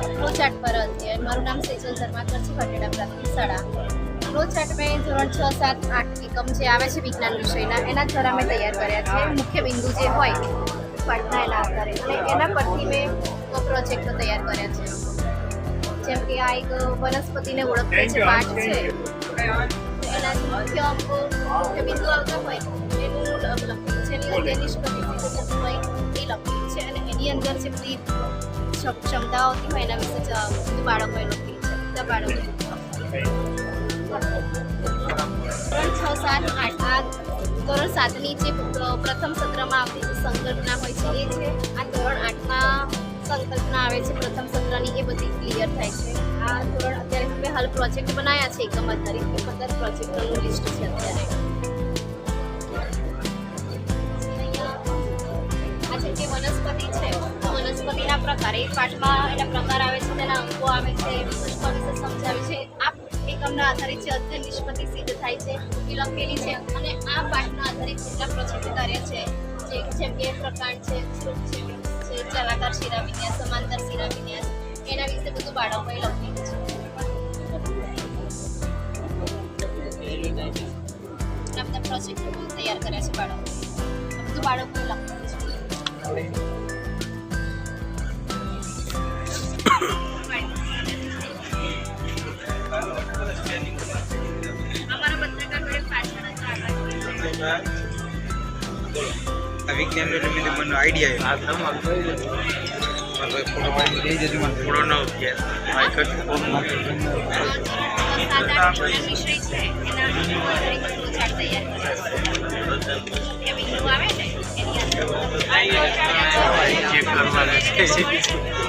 Flowchart પર હતી મારું નામ સેજલ ધર્માકર છે ભટેડા પ્રાથમિક શાળા. ફ્લોચાર્ટ મેં ધોરણ છ સાત આઠ એકમ જે આવે છે વિજ્ઞાન વિષયના એના દ્વારા મેં તૈયાર કર્યા છે. મુખ્ય બિંદુ જે હોય પાઠના એના આધારે. અને એના પરથી મેં પ્રોજેક્ટો તૈયાર કર્યા છે. જેમ કે આ એક વનસ્પતિને ઓળખતો છે પાઠ છે. એના મુખ્ય અંકો મુખ્ય બિંદુ આવતા હોય એનું લખેલું છે. એની નિષ્પતિ હોય એ લખેલું છે. અને એની અંદર જે ક્ષ- ક્ષમતાઓ હોતી હોય એના વિશે બાળકો લખેલું છે બધા બાળકોએ ધોરણ છ સાત, આઠ આ ધોરણ સાતની જે પ્રથમ સત્રમાં આવતી જે સંકલ્પના હોય છે એ છે, આ ધોરણ આઠમાં સંકલ્પના આવે છે પ્રથમ સત્રની એ બધી ક્લિયર થાય છે, આ ધોરણ અત્યારે મેં હાલ પ્રોજેક્ટ બનાવ્યા છે, એકમ આધારિત એ બધા પ્રોજેક્ટોનું લિસ્ટ છે અત્યારે. વનસ્પતિના પ્રકાર, એક પાઠમાં એના પ્રકાર આવે છે, તેના અંકો આવે છે વિશેષ વિશે સમજાવે છે. આ એકમના આધારિત છે અધ્યયન નિષ્પતિ સિદ્ધ થાય છે, એ લખેલી છે અને આ પાઠના આધારિત જેટલા પ્રોજેક્ટ કાર્ય છે, જે જેમ કે પ્રકાંડ છે જલાકાર શિરા વિન્યાસ, સમાંતર શિરા વિન્યાસ, એના વિશે બધું બાળકોએ લખેલું છે. પ્રોજેક્ટ તૈયાર કર્યા છે બાળકો બધું બાળકોએ લખેલું આગળ આ વિજ્ઞાન એટલે મને મને આઈડિયા ફોટો ન ચેક કરવાના